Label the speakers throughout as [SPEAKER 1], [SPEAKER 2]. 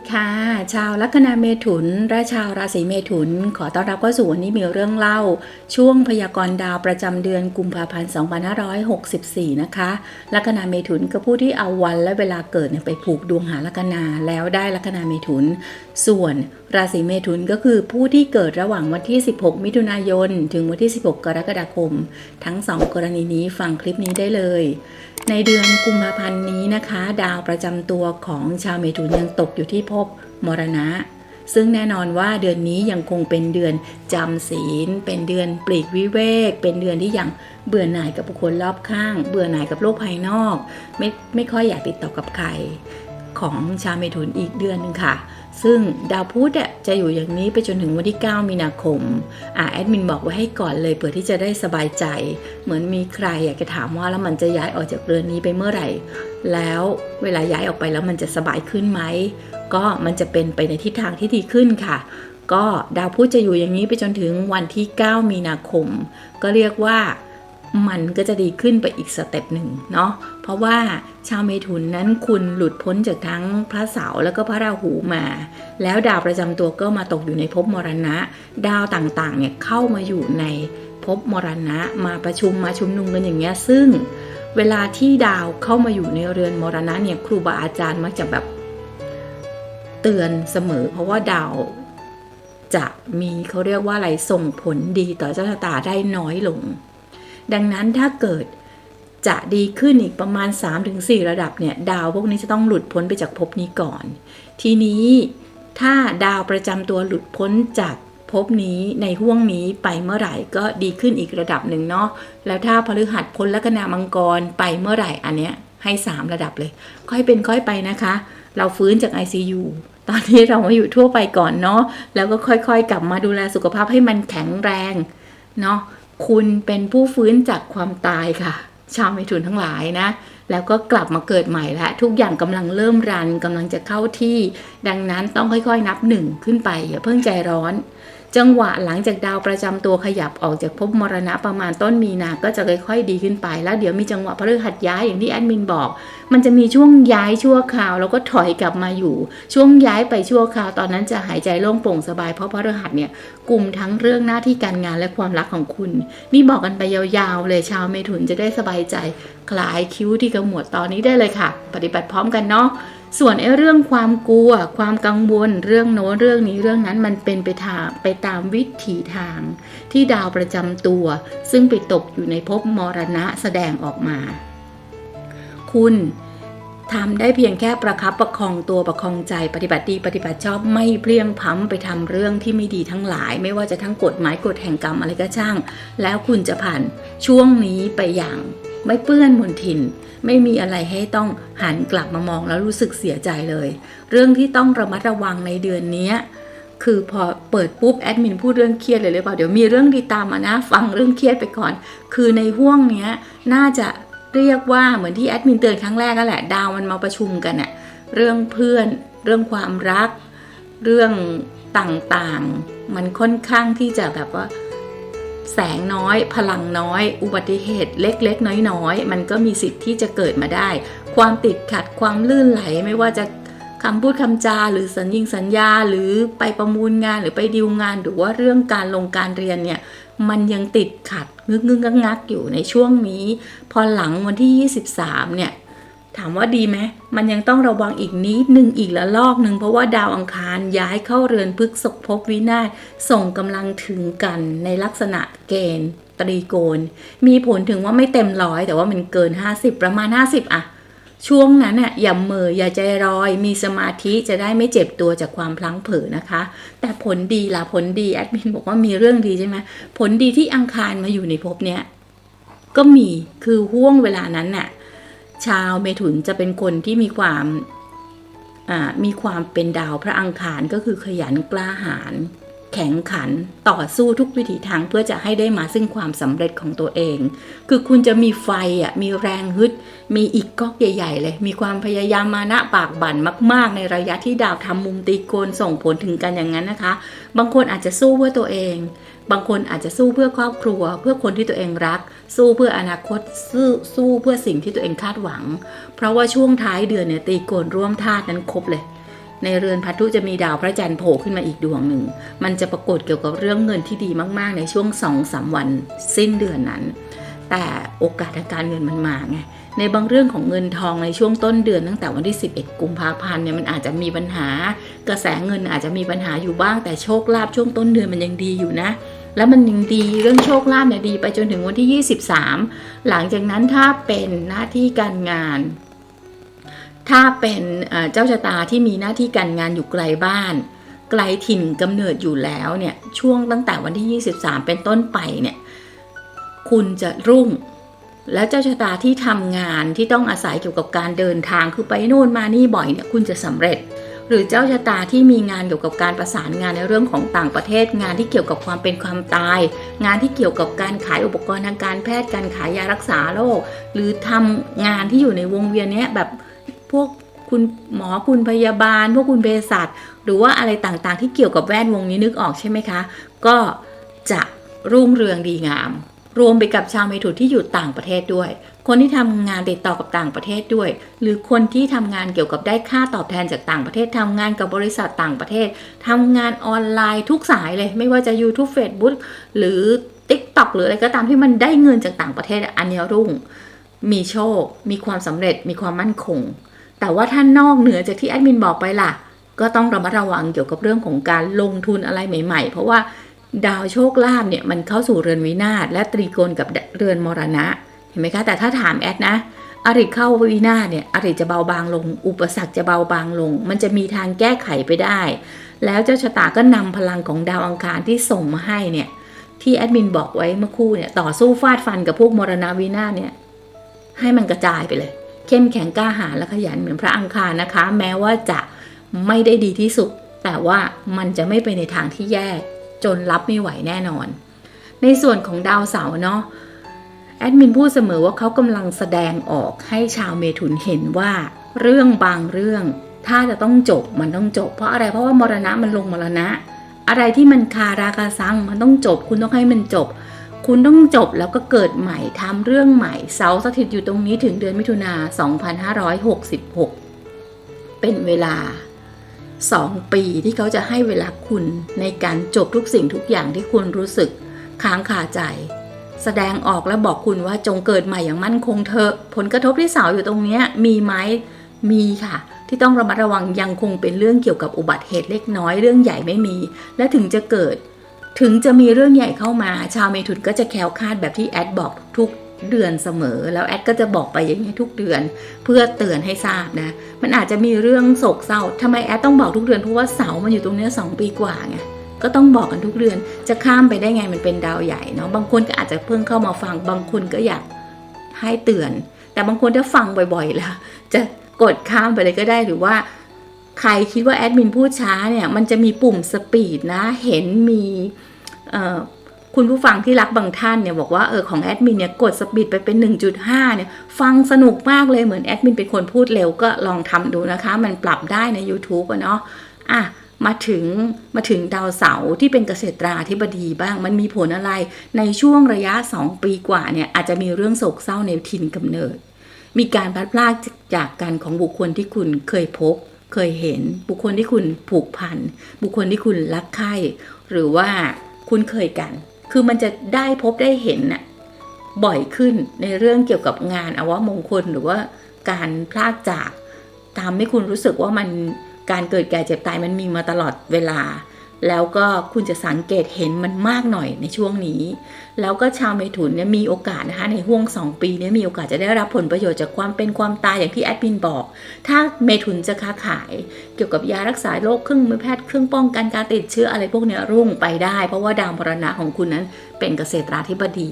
[SPEAKER 1] ดีค่ะ ชาวลัคนาเมถุน และชาวราศีเมถุน ขอต้อนรับเข้าสู่วันนี้มีเรื่องเล่า ช่วงพยากรณ์ดาวประจำเดือนกุมภาพันธ์2564 นะคะ ลัคนาเมถุนก็ผู้ที่เอาวันและเวลาเกิดเนี่ยไปผูกดวงหาลัคนาแล้วได้ลัคนาเมถุน ส่วนราศีเมถุนก็คือผู้ที่เกิดระหว่างวันที่ 16 มิถุนายน ถึงวันที่ 16 กรกฎาคม ทั้งสองกรณีนี้ฟังคลิปนี้ได้เลย ในเดือนกุมภาพันธ์นี้นะคะ ดาวประจำตัวของชาวเมถุนยังตกอยู่ที่ภพมรณะ ซึ่งแน่นอนว่าเดือนนี้ยังคงเป็นเดือนจำศีล เป็นเดือนปลีกวิเวก เป็นเดือนที่ยังเบื่อหน่ายกับบุคคลรอบข้าง เบื่อหน่ายกับโลกภายนอก ไม่ไม่ค่อยอยากติดต่อกับใคร ของชาวเมถุนอีกเดือนหนึงค่ะ ซึ่งดาวพุธจะอยู่อย่างนี้ไปจนถึงวันที่ 9 มีนาคมอ่าแอดมินบอกไว้ให้ก่อนเลยเพื่อที่จะได้สบายใจ เหมือนมีใครอยากจะถามว่าแล้วมันจะย้ายออกจากเรือนนี้ไปเมื่อไหร่ แล้วเวลาย้ายออกไปแล้วมันจะสบายขึ้นไหม ก็มันจะเป็นไปในทิศทางที่ดีขึ้นค่ะก็ดาวพุธจะอยู่อย่างนี้ไปจนถึงวันที่ 9 มีนาคม ก็เรียกว่า มันก็จะดีขึ้นไปอีกสเต็ปหนึ่งเนาะเพราะว่าชาวเมถุนนั้นคุณหลุดพ้นจากทั้งพระเสาแล้วก็พระราหูมา แล้วดาวประจำตัวก็มาตกอยู่ในภพมรณะ ดาวต่างๆเนี่ยเข้ามาอยู่ในภพมรณะมาประชุมมาชุมนุมกันอย่างเงี้ยซึ่งเวลาที่ดาวเข้ามาอยู่ในเรือนมรณะเนี่ยครูบาอาจารย์มักจะแบบเตือนเสมอ เพราะว่าดาวจะมีเขาเรียกว่าอะไรส่งผลดีต่อเจ้าชะตาได้น้อยลง ดังนั้นถ้าเกิดจะดีขึ้นอีกประมาณ 3-4 ระดับเนี่ย ดาวพวกนี้จะต้องหลุดพ้นไปจากภพนี้ก่อน ทีนี้ถ้าดาวประจำตัวหลุดพ้นจากภพนี้ในห่วงนี้ไปเมื่อไหร่ก็ดีขึ้นอีกระดับหนึ่งเนาะแล้วถ้าพฤหัสพ้นลัคนามังกรไปเมื่อไหร่อันเนี้ยให้ 3 ระดับเลย ค่อยเป็นค่อยไปนะคะ เราฟื้นจาก ICU ตอนนี้เรามาอยู่ทั่วไปก่อนเนาะแล้วก็ค่อยๆ กลับมาดูแลสุขภาพให้มันแข็งแรงเนาะ คุณเป็นผู้ฟื้นจากความตายค่ะ ชาวเมถุนทั้งหลายนะ แล้วก็กลับมาเกิดใหม่แล้วทุกอย่างกำลังเริ่มรันกำลังจะเข้าที่ ดังนั้นต้องค่อยๆนับหนึ่งขึ้นไปอย่าเพิ่งใจร้อน จังหวะหลังจากดาวประจำตัวขยับออกจากภพมรณะประมาณต้นมีนาก็จะค่อย ๆ ดีขึ้นไป แล้วเดี๋ยวมีจังหวะพฤหัสย้ายอย่างที่แอดมินบอก มันจะมีช่วงย้ายชั่วคราว แล้วก็ถอยกลับมาอยู่ ช่วงย้ายไปชั่วคราวตอนนั้นจะหายใจโล่งโปร่งสบายเพราะพฤหัสเนี่ยกลุ่มทั้งเรื่องหน้าที่การงานและความรักของคุณ นี่บอกกันไปยาวๆเลยชาวเมถุนจะได้สบายใจ คลายคิ้วที่กระหมวดตอนนี้ได้เลยค่ะ ปฏิบัติพร้อมกันเนาะส่วนไอ้เรื่องความกลัว ความกังวล เรื่องโน้นเรื่องนี้เรื่องนั้นมันเป็นไปทางไปตามวิถีทาง ที่ดาวประจำตัว ซึ่งไปตกอยู่ในภพมรณะแสดงออกมา คุณทำได้เพียงแค่ประคับประคองตัวประคองใจปฏิบัติดีปฏิบัติชอบไม่เพลียงพล้ำไปทำเรื่องที่ไม่ดีทั้งหลาย ไม่ว่าจะทั้งกฎหมายกฎแห่งกรรมอะไรก็ช่าง แล้วคุณจะผ่านช่วงนี้ไปอย่าง ไม่เปื้อนมนทิน ไม่มีอะไรให้ต้องหันกลับมามองแล้วรู้สึกเสียใจเลย เรื่องที่ต้องระมัดระวังในเดือนนี้คือพอเปิดปุ๊บแอดมินพูดเรื่องเครียดเลยหรือเปล่าเดี๋ยวมีเรื่องดีตามมานะ ฟังเรื่องเครียดไปก่อน คือในห่วงเนี้ยน่าจะเรียกว่าเหมือนที่แอดมินเตือนครั้งแรกก็แหละดาวมันมาประชุมกันอะเรื่องเพื่อน เรื่องความรัก เรื่องต่างๆ มันค่อนข้างที่จะแบบว่า แสงน้อย พลังน้อย อุบัติเหตุเล็กๆ น้อยๆ มันก็มีสิทธิ์ที่จะเกิดมาได้ ความติดขัดความลื่นไหลไม่ว่าจะคำพูดคำจาหรือสัญญิงสัญญาหรือไปประมูลงานหรือไปดีลงาน หรือว่าเรื่องการลงการเรียนเนี่ยมันยังติดขัดงึกงึกงักงักอยู่ในช่วงนี้ พอหลังวันที่ 23เนี่ย ถามว่าดีไหมมันยังต้องระวังอีกนิดนึงอีกละลอกหนึ่งเพราะว่าดาวอังคารย้ายเข้าเรือนพฤกษภพวินาศส่งกำลังถึงกันในลักษณะเกณฑ์ตรีโกณมีผลถึงว่าไม่เต็มร้อยแต่ว่ามันเกิน 50 ประมาณ 50อะช่วงนั้นน่ะอย่าเหมออย่าใจลอย มีสมาธิจะได้ไม่เจ็บตัวจากความพลั้งเผลอนะคะ แต่ผลดีล่ะผลดีแอดมินบอกว่ามีเรื่องดีใช่ไหมผลดีที่อังคารมาอยู่ในภพเนี้ยก็มีคือห่วงเวลานั้นน่ะ ชาวเมถุนจะเป็นคนที่มีความอ่ามีความเป็นดาวพระอังคารก็คือขยันกล้าหาญ แข็งขันต่อสู้ทุกวิถีทางเพื่อจะให้ได้มาซึ่งความสำเร็จของตัวเอง คือคุณจะมีไฟอะมีแรงฮึด มีอีกก๊อกใหญ่ๆเลย มีความพยายามมานะปากบั่นมาก ๆ ในระยะที่ดาวทำมุมตีโกนส่งผลถึงกันอย่างนั้นนะคะ บางคนอาจจะสู้เพื่อตัวเอง บางคนอาจจะสู้เพื่อครอบครัว เพื่อคนที่ตัวเองรัก สู้เพื่ออนาคตสู้สู้เพื่อสิ่งที่ตัวเองคาดหวัง เพราะว่าช่วงท้ายเดือนเนี่ยตีโกนร่วมธาตุนั้นครบเลย ในเรือนพันธุจะมีดาวพระจันทร์โผล่ขึ้นมาอีกดวงหนึ่ง มันจะปรากฏเกี่ยวกับเรื่องเงินที่ดีมากๆ ในช่วง2องสาวันสิ้นเดือนนั้น แต่โอกาสทางการเงินมันมาไง ในบางเรื่องของเงินทองในช่วงต้นเดือนตั้งแต่วันที่ 11 กุมภาพันธ์เนี่ยมันอาจจะมีปัญหา กระแสเงินอาจจะมีปัญหาอยู่บ้าง แต่โชคลาภช่วงต้นเดือนมันยังดีอยู่นะแล้วมันยังดีเรื่องโชคลาภเนี่ยดีไปจนถึงวันที่ 23 หลังจากนั้นถ้าเป็นหน้าที่การงาน ถ้าเป็นเจ้าชะตาที่มีหน้าที่การงานอยู่ไกลบ้าน ไกลถิ่นกำเนิดอยู่แล้วเนี่ยช่วงตั้งแต่วันที่ 23 เป็นต้นไปเนี่ยคุณจะรุ่ง แล้วเจ้าชะตาที่ทำงานที่ต้องอาศัยเกี่ยวกับการเดินทางคือไปโน่นมานี่บ่อยเนี่ยคุณจะสำเร็จ หรือเจ้าชะตาที่มีงานเกี่ยวกับการประสานงานในเรื่องของต่างประเทศ งานที่เกี่ยวกับความเป็นความตาย งานที่เกี่ยวกับการขายอุปกรณ์ทางการแพทย์การขายยารักษาโรคหรือทำงานที่อยู่ในวงเวียนเนี้ยแบบ พวกคุณหมอคุณพยาบาล พวกคุณเภสัชหรือว่าอะไรต่างๆ ที่เกี่ยวกับแวดวงนี้นึกออกใช่ไหมคะ ก็จะรุ่งเรืองดีงาม รวมไปกับชาวเมถุนที่อยู่ต่างประเทศด้วย คนที่ทำงานติดต่อกับต่างประเทศด้วย หรือคนที่ทำงานเกี่ยวกับได้ค่าตอบแทนจากต่างประเทศทำงานกับบริษัทต่างประเทศทำงานออนไลน์ทุกสายเลย ไม่ว่าจะ YouTube Facebook หรือ TikTok หรืออะไรก็ตามที่มันได้เงินจากต่างประเทศ อันเนี้รุ่ง มีโชค มีความสำเร็จ มีความมั่นคง แต่ว่าถ้านอกเหนือจากที่แอดมินบอกไปล่ะ ก็ต้องระมัดระวังเกี่ยวกับเรื่องของการลงทุนอะไรใหม่ ๆ เพราะว่าดาวโชคลาภเนี่ยมันเข้าสู่เรือนวินาศและตรีโกณกับเรือนมรณะ เห็นไหมคะ แต่ถ้าถามแอดนะอริเข้าวินาศเนี่ยอริจะเบาบางลง อุปสรรคจะเบาบางลง มันจะมีทางแก้ไขไปได้ แล้วเจ้าชะตาก็นำพลังของดาวอังคารที่ส่งมาให้เนี่ยที่แอดมินบอกไว้เมื่อคู่เนี่ยต่อสู้ฟาดฟันกับพวกมรณะวินาศเนี่ยให้มันกระจายไปเลย เข้มแข็งกล้าหาญและขยันเหมือนพระอังคารนะคะ แม้ว่าจะไม่ได้ดีที่สุด แต่ว่ามันจะไม่ไปในทางที่แย่จนรับไม่ไหวแน่นอน ในส่วนของดาวเสาร์เนาะแอดมินพูดเสมอว่าเขากำลังแสดงออกให้ชาวเมถุนเห็นว่าเรื่องบางเรื่อง ถ้าจะต้องจบมันต้องจบ เพราะอะไรเพราะว่ามรณะมันลงมรณะ อะไรที่มันคาราคาซังมันต้องจบ คุณต้องให้มันจบ คุณต้องจบแล้วก็เกิดใหม่ทำเรื่องใหม่เสาสถิตอยู่ตรงนี้ถึงเดือนมิถุนา 2566 เป็นเวลา 2 ปีที่เขาจะให้เวลาคุณในการจบทุกสิ่งทุกอย่างที่คุณรู้สึกค้างคาใจ แสดงออกและบอกคุณว่าจงเกิดใหม่อย่างมั่นคงเถอะผลกระทบที่เสาอยู่ตรงนี้มีไหมมีค่ะ ที่ต้องระมัดระวังยังคงเป็นเรื่องเกี่ยวกับอุบัติเหตุเล็กน้อยเรื่องใหญ่ไม่มี และถึงจะเกิด ถึงจะมีเรื่องใหญ่เข้ามา ชาวเมถุนก็จะแคล้วคาดแบบที่แอดบอกทุกเดือนเสมอ แล้วแอดก็จะบอกไปอย่างนี้ทุกเดือน เพื่อเตือนให้ทราบนะ มันอาจจะมีเรื่องโศกเศร้าทำไมแอดต้องบอกทุกเดือนเพราะว่าเสามันอยู่ตรงเนี้ยสองปีกว่าไงก็ต้องบอกกันทุกเดือน จะข้ามไปได้ไงมันเป็นดาวใหญ่เนาะบางคนก็อาจจะเพิ่งเข้ามาฟังบางคนก็อยากให้เตือน แต่บางคนถ้าฟังบ่อยๆแล้วจะกดข้ามไปเลยก็ได้หรือว่า ใครคิดว่าแอดมินพูดช้าเนี่ย มันจะมีปุ่มสปีดนะ เห็นมีคุณผู้ฟังที่รักบางท่านเนี่ยบอกว่าเออของแอดมินเนี่ยกดสปีดไปเป็น 1.5 เนี่ย ฟังสนุกมากเลยเหมือนแอดมินเป็นคนพูดเร็วก็ลองทำดูนะคะ มันปรับได้ใน YouTube อะเนาะอะมาถึงมาถึงดาวเสาร์ที่เป็นเกษตราธิบดีบ้างมันมีผลอะไรในช่วงระยะ 2 ปีกว่าเนี่ยอาจจะมีเรื่องโศกเศร้าในถิ่นกำเนิด มีการพลัดพรากจากกันของบุคคลที่คุณเคยพบ เคยเห็น บุคคลที่คุณผูกพัน บุคคลที่คุณรักใคร่หรือว่าคุณเคยกัน คือมันจะได้พบได้เห็นน่ะบ่อยขึ้นในเรื่องเกี่ยวกับงานอวมงคลหรือว่าการพลากจากทำให้คุณรู้สึกว่ามันการเกิดแก่เจ็บตายมันมีมาตลอดเวลา แล้วก็คุณจะสังเกตเห็นมันมากหน่อยในช่วงนี้ แล้วก็ชาวเมถุนเนี่ยมีโอกาสนะคะในห่วง 2 ปีเนี้มีโอกาสจะได้รับผลประโยชน์จากความเป็นความตายอย่างที่แอดมินบอก ถ้าเมถุนจะค้าขายเกี่ยวกับยารักษาโรคเครื่องมือแพทย์เครื่องป้องกันการติดเชื้ออะไรพวกเนี้ยรุ่งไปได้ เพราะว่าดาวมรณะของคุณนั้นเป็นเกษตราธิบดี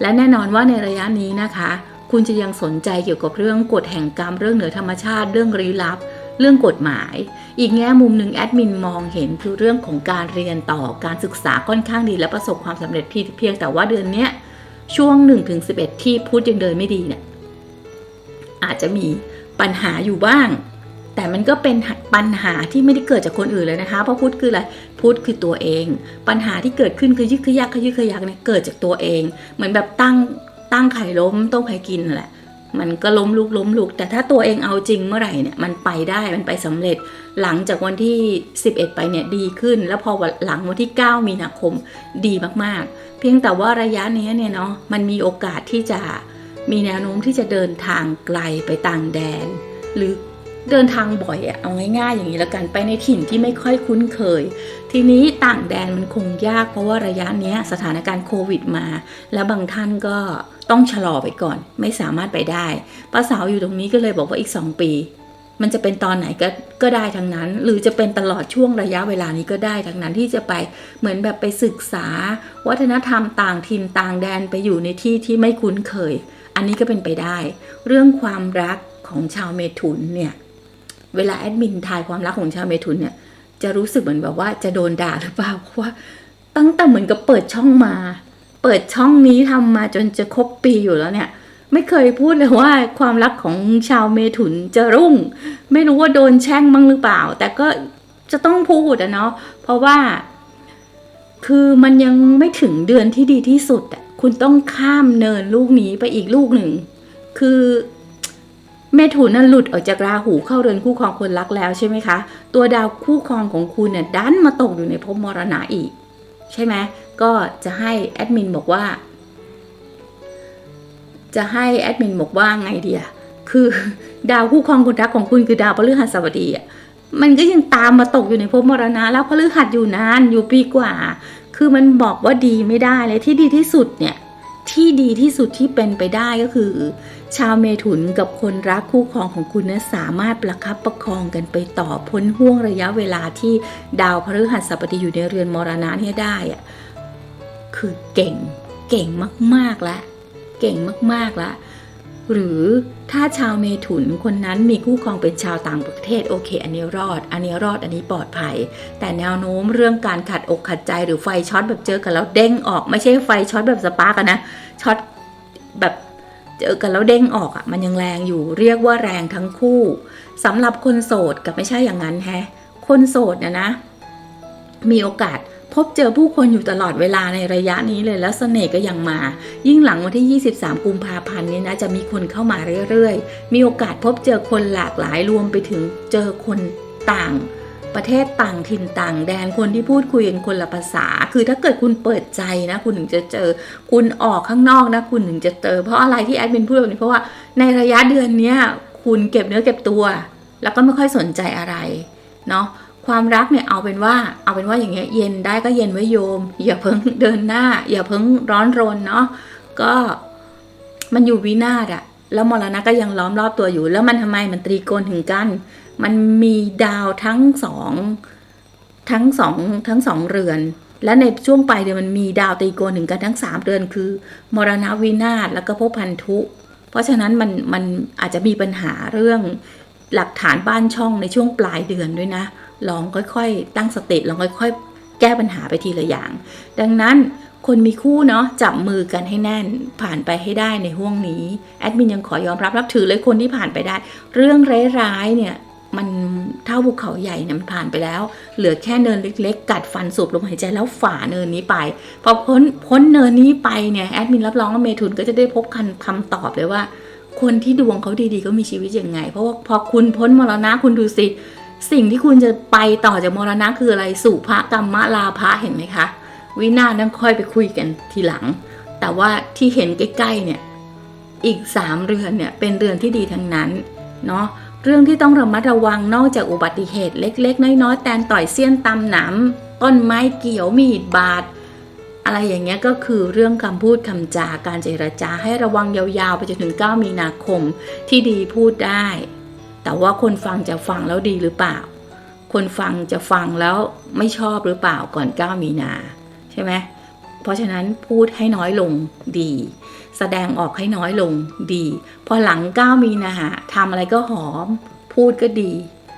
[SPEAKER 1] และแน่นอนว่าในระยะนี้นะคะ คุณจะยังสนใจเกี่ยวกับเรื่องกฎแห่งกรรมเรื่องเหนือธรรมชาติเรื่องลี้ลับ เรื่องกฎหมาย อีกแง่มุมหนึ่งแอดมินมองเห็นคือเรื่องของการเรียนต่อการศึกษาค่อนข้างดีและประสบความสำเร็จเพียงเพียงแต่ว่าเดือนเนี้ยช่วง1-11ถึงที่พุธยังเดินไม่ดีเนี่ยอาจจะมีปัญหาอยู่บ้าง แต่มันก็เป็นปัญหาที่ไม่ได้เกิดจากคนอื่นเลยนะคะ เพราะพุธคืออะไรพุธคือตัวเอง ปัญหาที่เกิดขึ้นคือยึกขยักขยึกขยักเนี่ยเกิดจากตัวเอง เหมือนแบบตั้งตั้งไข่ล้มต้มไข่กินนั่นแหละ มันก็ล้มลุกล้มลุก แต่ถ้าตัวเองเอาจริงเมื่อไหร่เนี่ยมันไปได้มันไปสำเร็จ หลังจากวันที่ 11 ไปเนี่ยดีขึ้น แล้วพอหลังวันที่ 9 มีนาคมดีมากๆ เพียงแต่ว่าระยะนี้เนี่ยเนาะมันมีโอกาสที่จะมีแนวโน้มที่จะเดินทางไกลไปต่างแดน หรือเดินทางบ่อยอะเอาง่ายๆอย่างนี้แล้วกันไปในถิ่นที่ไม่ค่อยคุ้นเคย ทีนี้ต่างแดนมันคงยากเพราะว่าระยะเนี้ยสถานการณ์โควิดมา แล้วบางท่านก็ต้องชะลอไปก่อน ไม่สามารถไปได้ป้าสาวอยู่ตรงนี้ก็เลยบอกว่าอีก 2 ปี มันจะเป็นตอนไหนก็ก็ได้ทั้งนั้น หรือจะเป็นตลอดช่วงระยะเวลานี้ก็ได้ทั้งนั้นที่จะไปเหมือนแบบไปศึกษา วัฒนธรรมต่างถิ่นต่างแดนไปอยู่ในที่ที่ไม่คุ้นเคย อันนี้ก็เป็นไปได้ เรื่องความรักของชาวเมถุนเนี่ยเวลาแอดมินทายความรักของชาวเมถุนเนี่ย จะรู้สึกเหมือนแบบว่าจะโดนด่าหรือเปล่าเพราะว่าตั้งแต่เหมือนกับเปิดช่องมา เปิดช่องนี้ทำมาจนจะครบปีอยู่แล้วเนี่ย ไม่เคยพูดเลยว่าความรักของชาวเมถุนจะรุ่ง ไม่รู้ว่าโดนแช่งมั้งหรือเปล่า แต่ก็จะต้องพูดอะเนาะเพราะว่า คือมันยังไม่ถึงเดือนที่ดีที่สุดอะคุณต้องข้ามเนินลูกนี้ไปอีกลูกหนึ่ง คือ เมถุนน่ะหลุดออกจากราหูเข้าเรือนคู่ครองคนรักแล้วใช่ไหมคะ ตัวดาวคู่ครองของคุณเนี่ยดันมาตกอยู่ในภพมรณะอีก ใช่ไหมก็จะให้แอดมินบอกว่า จะให้แอดมินบอกว่าไงเดียคือดาวคู่ครองคนรักของคุณคือดาวพฤหัสบดีอะมันก็ยังตามมาตกอยู่ในภพมรณะแล้วพฤหัสอยู่นานอยู่ปีกว่า คือมันบอกว่าดีไม่ได้เลยที่ดีที่สุดเนี่ย ที่ดีที่สุดที่เป็นไปได้ก็คือ ชาวเมถุนกับคนรักคู่ครองของคุณนะสามารถประคับประคองกันไปต่อพ้นห่วงระยะเวลาที่ดาวพฤหัสบดีอยู่ในเรือนมรณะเนี่ยได้อะคือเก่งเก่งมากๆแล้วเก่งมากๆแล้ว หรือถ้าชาวเมถุนคนนั้นมีคู่ครองเป็นชาวต่างประเทศโอเค อันนี้รอด อันนี้รอดอันนี้ปลอดภัย แต่แนวโน้มเรื่องการขัดอกขัดใจหรือไฟช็อตแบบเจอกันแล้วเด้งออก ไม่ใช่ไฟช็อตแบบสปาร์กนะช็อตแบบเจอกันแล้วเด้งออกอะ่ะมันยังแรงอยู่เรียกว่าแรงทั้งคู่สำหรับคนโสดกับไม่ใช่อย่างนั้นแฮะคนโสดนี่ยนะ มีโอกาส พบเจอผู้คนอยู่ตลอดเวลาในระยะนี้เลยแล้วเสน่ห์ก็ยังมา ยิ่งหลังวันที่ 23 กุมภาพันธ์นี้นะจะมีคนเข้ามาเรื่อยๆ มีโอกาสพบเจอคนหลากหลายรวมไปถึงเจอคนต่างประเทศต่างถิ่นต่างแดนคนที่พูดคุยกันคนละภาษา คือถ้าเกิดคุณเปิดใจนะ คุณถึงจะเจอ คุณออกข้างนอกนะ คุณถึงจะเจอ เพราะอะไรที่แอดมินพูดแบบนี้เพราะว่าในระยะเดือนเนี้ยคุณเก็บเนื้อเก็บตัว แล้วก็ไม่ค่อยสนใจอะไรเนาะ ความรักเนี่ยเอาเป็นว่าเอาเป็นว่าอย่างเงี้ยเย็นได้ก็เย็นไว้โยม อย่าเพิ่งเดินหน้า อย่าเพิ่งร้อนรนเนาะก็มันอยู่วินาศอะแล้วมรณะก็ยังล้อมรอบตัวอยู่ แล้วมันทำไมมันตรีโกณถึงกัน มันมีดาวทั้งสองทั้งสองทั้งสองเรือน และในช่วงปลายเดือนมันมีดาวตรีโกณถึงกันทั้งสามเรือนคือ มรณะวินาศแล้วก็ภพพันธุ เพราะฉะนั้นมันมันอาจจะมีปัญหาเรื่อง หลักฐานบ้านช่องในช่วงปลายเดือนด้วยนะ ลองค่อยๆ ตั้งสติลองค่อยๆ แก้ปัญหาไปทีละอย่าง ดังนั้นคนมีคู่เนาะจับมือกันให้แน่นผ่านไปให้ได้ในห่วงนี้แอดมินยังขอยอมรับรับถือเลยคนที่ผ่านไปได้ เรื่องร้ายๆเนี่ยมันเท่าภูเขาใหญ่เนี่ยมันผ่านไปแล้ว เหลือแค่เนินเล็ก ๆ กัดฟันสูบลมหายใจแล้วฝ่าเนินนี้ไป พอพ้นพ้นเนินนี้ไปเนี่ยแอดมินรับรองว่าเมทุนก็จะได้พบคำคำตอบเลยว่า คนที่ดวงเขาดีๆ ก็มีชีวิตยังไง เพราะว่าพอคุณพ้นมรณะคุณดูสิ สิ่งที่คุณจะไปต่อจากมรณะคืออะไรสู่พระกรรมลาภะเห็นไหมคะวินาศนั่นค่อยไปคุยกันทีหลัง แต่ว่าที่เห็นใกล้ๆเนี่ยอีกสามเรือนเนี่ยเป็นเรือนที่ดีทั้งนั้นเนาะเรื่องที่ต้องระมัดระวังนอกจากอุบัติเหตุเล็ก ๆ น้อยๆแตนต่อยเสี้ยนตำหนำต้นไม้เกี่ยวมีดบาด อะไรอย่างเงี้ยก็คือเรื่องคำพูดคำจาการเจรจาให้ระวังยาวๆ ไปจนถึง 9 มีนาคมที่ดีพูดได้ แต่ว่าคนฟังจะฟังแล้วดีหรือเปล่า คนฟังจะฟังแล้วไม่ชอบหรือเปล่าก่อน 9 มีนาใช่ไหมเพราะฉะนั้นพูดให้น้อยลงดี แสดงออกให้น้อยลงดี พอหลัง 9 มีนาทำอะไรก็หอม พูดก็ดี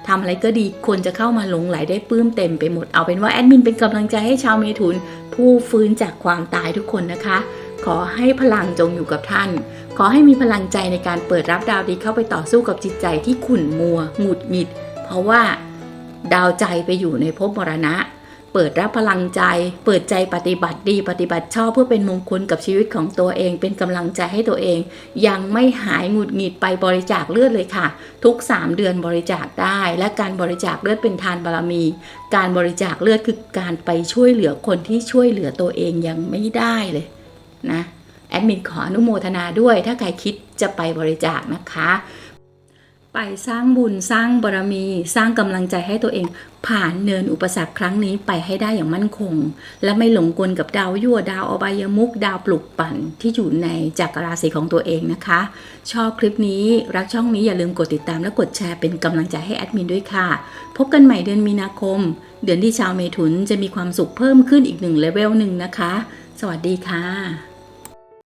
[SPEAKER 1] ทำอะไรก็ดีคนจะเข้ามาหลงไหลได้ปลื้มเต็มไปหมดเอาเป็นว่าแอดมินเป็นกำลังใจให้ชาวเมถุน ผู้ฟื้นจากความตายทุกคนนะคะ ขอให้พลังจงอยู่กับท่าน ขอให้มีพลังใจในการเปิดรับดาวดีเข้าไปต่อสู้กับจิตใจที่ขุ่นมัวหงุดหงิด เพราะว่าดาวใจไปอยู่ในภพมรณะ เปิดรับพลังใจ เปิดใจปฏิบัติดีปฏิบัติชอบเพื่อเป็นมงคลกับชีวิตของตัวเอง เป็นกำลังใจให้ตัวเอง ยังไม่หายหงุดหงิดไปบริจาคเลือดเลยค่ะ ทุก 3 เดือนบริจาคได้ และการบริจาคเลือดเป็นทานบารมี การบริจาคเลือดคือการไปช่วยเหลือคนที่ช่วยเหลือตัวเองยังไม่ได้เลยนะแอดมินขออนุโมทนาด้วยถ้าใครคิดจะไปบริจาคนะคะ ไปสร้างบุญสร้างบารมี สร้างกำลังใจให้ตัวเอง ผ่านเนินอุปสรรคครั้งนี้ไปให้ได้อย่างมั่นคง และไม่หลงกลกับดาวยั่วดาวอบายมุกดาวปลุกปั่นที่อยู่ในจักรราศีของตัวเองนะคะ ชอบคลิปนี้รักช่องนี้อย่าลืมกดติดตามและกดแชร์เป็นกำลังใจให้แอดมินด้วยค่ะ พบกันใหม่เดือนมีนาคม เดือนที่ชาวเมถุนจะมีความสุขเพิ่มขึ้นอีกหนึ่งเลเวลหนึ่งนะคะ สวัสดีค่ะ